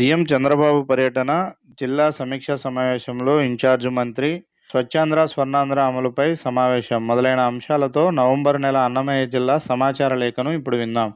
CM Chandrababu పర్యటన జిల్లా సమీక్షా సమావేశంలో ఇన్ఛార్జ్ మంత్రి స్వచ్ఛాంధ్ర స్వర్ణాంధ్ర అమలుపై సమావేశం. మొదలైన అంశాలతో నవంబర్ నెల అన్నమయ్య జిల్లా సమాచార లేఖను ఇప్పుడు విందాం.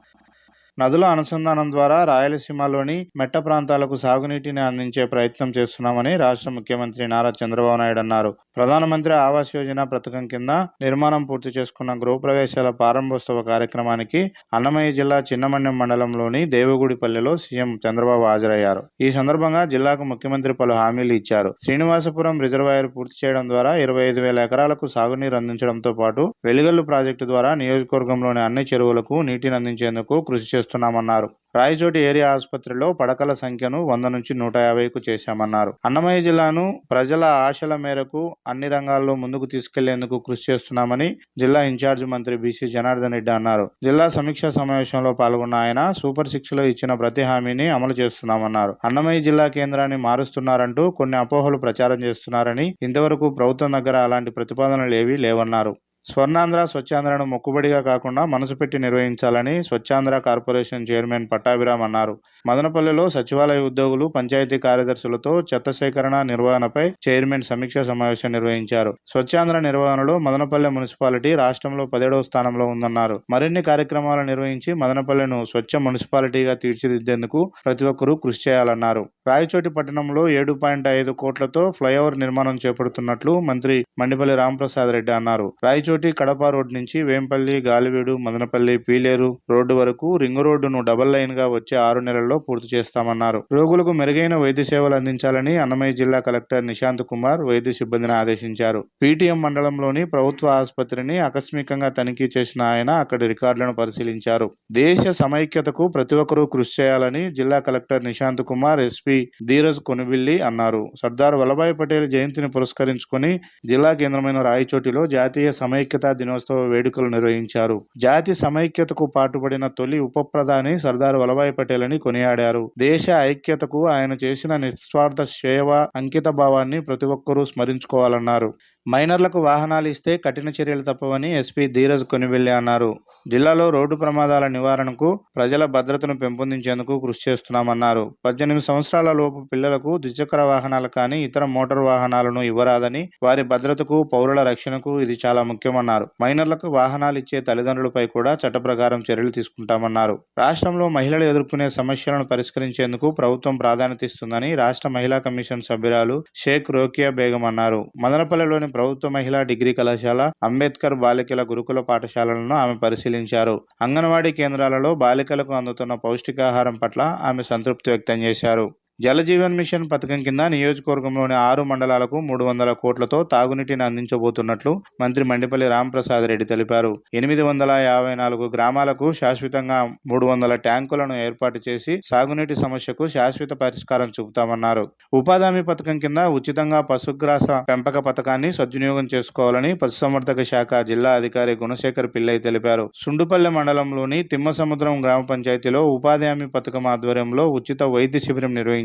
నదుల అనుసంధానం ద్వారా రాయలసీమలోని మెట్ట ప్రాంతాలకు సాగునీటిని అందించే ప్రయత్నం చేస్తున్నామని రాష్ట్ర ముఖ్యమంత్రి నారా చంద్రబాబు నాయుడు అన్నారు. ప్రధానమంత్రి ఆవాస్ యోజన పథకం కింద నిర్మాణం పూర్తి చేసుకున్న గృహప్రవేశాల ప్రారంభోత్సవ కార్యక్రమానికి అన్నమయ్య జిల్లా చిన్నమండ్యం మండలంలోని దేవగుడిపల్లెలో సీఎం చంద్రబాబు హాజరయ్యారు. ఈ సందర్భంగా జిల్లాకు ముఖ్యమంత్రి పలు హామీలు ఇచ్చారు. శ్రీనివాసపురం రిజర్వాయర్ పూర్తి చేయడం ద్వారా ఇరవై ఐదు వేల ఎకరాలకు సాగునీరు అందించడంతో పాటు వెలిగల్లు ప్రాజెక్టు ద్వారా నియోజకవర్గంలోని అన్ని చెరువులకు నీటిని అందించేందుకు కృషి చేస్తున్నామన్నారు. రాయచోటి ఏరియా ఆసుపత్రిలో పడకల సంఖ్యను వంద నుంచి నూట యాభైకు చేశామన్నారు. అన్నమయ్య జిల్లాను ప్రజల ఆశల మేరకు అన్ని రంగాల్లో ముందుకు తీసుకెళ్ళేందుకు కృషి చేస్తున్నామని జిల్లా ఇన్ఛార్జ్ మంత్రి బీసీ జనార్దన్ రెడ్డి అన్నారు. జిల్లా సమీక్షా సమావేశంలో పాల్గొన్న ఆయన సూపర్ సిక్స్లో ఇచ్చిన ప్రతి హామీని అమలు చేస్తున్నామన్నారు. అన్నమయ్య జిల్లా కేంద్రాన్ని మారుస్తున్నారంటూ కొన్ని అపోహలు ప్రచారం చేస్తున్నారని ఇంతవరకు ప్రభుత్వం దగ్గర అలాంటి ప్రతిపాదనలు ఏవీ లేవన్నారు. స్వర్ణాంధ్ర స్వచ్ఛాంధ్రను మొక్కుబడిగా కాకుండా మనసు పెట్టి నిర్వహించాలని స్వచ్ఛాంధ్ర కార్పొరేషన్ చైర్మన్ పట్టాభిరామ్ అన్నారు. మదనపల్లిలో సచివాలయ ఉద్యోగులు పంచాయతీ కార్యదర్శులతో చెత్త సేకరణ నిర్వహణపై చైర్మన్ సమీక్ష సమావేశం నిర్వహించారు. స్వచ్ఛాంధ్ర నిర్వహణలో మదనపల్లె మున్సిపాలిటీ రాష్ట్రంలో పదిహేడవ స్థానంలో ఉందన్నారు. మరిన్ని కార్యక్రమాలు నిర్వహించి మదనపల్లెను స్వచ్ఛ మున్సిపాలిటీగా తీర్చిదిద్దేందుకు ప్రతి ఒక్కరూ కృషి చేయాలన్నారు. రాయచోటి పట్టణంలో ఏడు పాయింట్ ఐదు కోట్లతో ఫ్లైఓవర్ నిర్మాణం చేపడుతున్నట్లు మంత్రి మండిపల్లి రాంప్రసాద్ రెడ్డి అన్నారు. రాయచోటి కడప రోడ్ నుంచి వేంపల్లి గాలివీడు మదనపల్లి పీలేరు రోడ్డు వరకు రింగ్ రోడ్డును డబల్ లైన్గా వచ్చే ఆరు నెలల్లో పూర్తి చేస్తామన్నారు. రోగులకు మెరుగైన వైద్య సేవలు అందించాలని అన్నమయ్య జిల్లా కలెక్టర్ నిశాంత్ కుమార్ వైద్య సిబ్బందిని ఆదేశించారు. పీటీఎం మండలంలోని ప్రభుత్వ ఆసుపత్రిని ఆకస్మికంగా తనిఖీ చేసిన ఆయన అక్కడి రికార్డులను పరిశీలించారు. దేశ సమైక్యతకు ప్రతి ఒక్కరూ కృషి చేయాలని జిల్లా కలెక్టర్ నిశాంత్ కుమార్ ఎస్పీ ధీరజ్ కొనుబిల్లి అన్నారు. సర్దార్ వల్లభాయ్ పటేల్ జయంతిని పురస్కరించుకొని జిల్లా కేంద్రమైన రాయచోటిలో జాతీయ సమైక్యతా దినోత్సవ వేడుకలు నిర్వహించారు. జాతి సమైక్యతకు పాటుపడిన తొలి ఉప ప్రధాని సర్దార్ వల్లభాయ్ పటేల్ అని కొనియాడారు. దేశ ఐక్యతకు ఆయన చేసిన నిస్వార్థ సేవ అంకిత భావాన్ని ప్రతి ఒక్కరూ స్మరించుకోవాలన్నారు. మైనర్లకు వాహనాలు ఇస్తే కఠిన చర్యలు తప్పవని ఎస్పీ ధీరజ్ కొనివెల్లి అన్నారు. జిల్లాలో రోడ్డు ప్రమాదాల నివారణకు ప్రజల భద్రతను పెంపొందించేందుకు కృషి చేస్తున్నామన్నారు. పద్దెనిమిది సంవత్సరాల లోపు పిల్లలకు ద్విచక్ర వాహనాలు కానీ ఇతర మోటార్ వాహనాలను ఇవ్వరాదని వారి భద్రతకు పౌరుల రక్షణకు ఇది చాలా ముఖ్యమన్నారు. మైనర్లకు వాహనాలు ఇచ్చే తల్లిదండ్రులపై కూడా చట్ట ప్రకారం చర్యలు తీసుకుంటామన్నారు. రాష్ట్రంలో మహిళలు ఎదుర్కొనే సమస్యలను పరిష్కరించేందుకు ప్రభుత్వం ప్రాధాన్యత ఇస్తుందని రాష్ట్ర మహిళా కమిషన్ సభ్యురాలు షేక్ రోకియా బేగం అన్నారు. మదనపల్లెలోని ప్రభుత్వ మహిళా డిగ్రీ కళాశాల అంబేద్కర్ బాలికల గురుకుల పాఠశాలలను ఆమె పరిశీలించారు. అంగన్వాడీ కేంద్రాలలో బాలికలకు అందుతున్న పౌష్టికాహారం పట్ల ఆమె సంతృప్తి వ్యక్తం చేశారు. జలజీవన్ మిషన్ పథకం కింద నియోజకవర్గంలోని ఆరు మండలాలకు మూడు వందల కోట్లతో తాగునీటిని అందించబోతున్నట్లు మంత్రి మండిపల్లి రాంప్రసాద్ రెడ్డి తెలిపారు. ఎనిమిది వందల యాభై నాలుగు గ్రామాలకు శాశ్వతంగా మూడు వందల ట్యాంకులను ఏర్పాటు చేసి సాగునీటి సమస్యకు శాశ్వత పరిష్కారం చూపుతామన్నారు. ఉపాధి హామీ పథకం కింద ఉచితంగా పశుగ్రాస పెంపక పథకాన్ని సద్వినియోగం చేసుకోవాలని పశుసంవర్ధక శాఖ జిల్లా అధికారి గుణశేఖర్ పిల్లై తెలిపారు. సుండుపల్లె మండలంలోని తిమ్మసముద్రం గ్రామ పంచాయతీలో ఉపాధి హామీ పథకం ఆధ్వర్యంలో ఉచిత వైద్య శిబిరం నిర్వహించారు.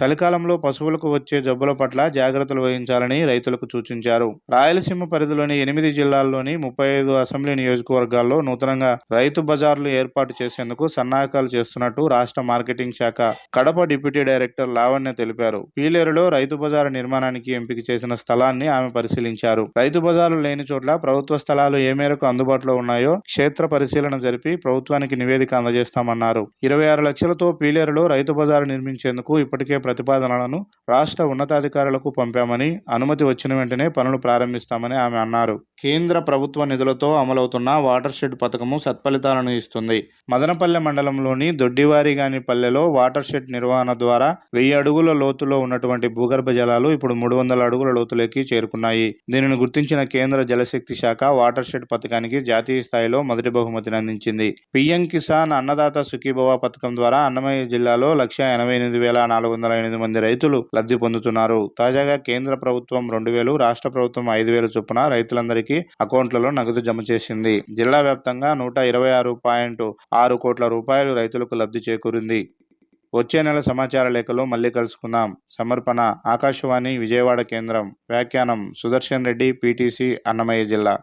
చలికాలంలో పశువులకు వచ్చే జబ్బుల పట్ల జాగ్రత్తలు వహించాలని రైతులకు సూచించారు. రాయలసీమ పరిధిలోని ఎనిమిది జిల్లాల్లోని ముప్పై ఐదు అసెంబ్లీ నియోజకవర్గాల్లో నూతనంగా రైతు బజార్లు ఏర్పాటు చేసేందుకు సన్నాహకాలు చేస్తున్నట్టు రాష్ట్ర మార్కెటింగ్ శాఖ కడప డిప్యూటీ డైరెక్టర్ లావణ్య తెలిపారు. పీలేరులో రైతు బజార్ నిర్మాణానికి ఎంపిక చేసిన స్థలాన్ని ఆమె పరిశీలించారు. రైతు బజార్లు లేని చోట్ల ప్రభుత్వ స్థలాలు ఏ మేరకు అందుబాటులో ఉన్నాయో క్షేత్ర పరిశీలన జరిపి ప్రభుత్వానికి నివేదిక అందజేస్తామన్నారు. ఇరవై ఆరు లక్షలతో పీలేరులో రైతు బజారు నిర్మించేందుకు ఇప్పటికే ప్రతిపాదనలను రాష్ట్ర ఉన్నతాధికారులకు పంపామని అనుమతి వచ్చిన వెంటనే పనులు ప్రారంభిస్తామని ఆమె అన్నారు. కేంద్ర ప్రభుత్వ నిధులతో అమలవుతున్న వాటర్ షెడ్ పథకము సత్ఫలితాలను ఇస్తుంది. మదనపల్లె మండలంలోని దొడ్డివారిగాని పల్లెలో వాటర్ షెడ్ నిర్వహణ ద్వారా వెయ్యి అడుగుల లోతులో ఉన్నటువంటి భూగర్భ జలాలు ఇప్పుడు మూడు వందల అడుగుల లోతులోకి చేరుకున్నాయి. దీనిని గుర్తించిన కేంద్ర జలశక్తి శాఖ వాటర్ షెడ్ పథకానికి జాతీయ స్థాయిలో మొదటి బహుమతిని అందించింది. పిఎం కిసాన్ అన్నదాత సుఖీభవ పథకం ద్వారా అన్నమయ్య జిల్లాలో లక్ష ఎనభై ఎనిమిది వేల వేల నాలుగు వందల ఎనిమిది మంది రైతులు లబ్ధి పొందుతున్నారు. తాజాగా కేంద్ర ప్రభుత్వం రెండు వేలు రాష్ట్ర ప్రభుత్వం ఐదు వేలు చొప్పున రైతులందరికీ అకౌంట్లలో నగదు జమ చేసింది. జిల్లా వ్యాప్తంగా నూట ఇరవై ఆరు పాయింట్ ఆరు కోట్ల రూపాయలు రైతులకు లబ్ధి చేకూరింది. వచ్చే నెల సమాచార లేఖలో మళ్ళీ కలుసుకుందాం. సమర్పణ ఆకాశవాణి విజయవాడ కేంద్రం. వ్యాఖ్యానం సుదర్శన్ రెడ్డి పీటీసీ అన్నమయ్య జిల్లా.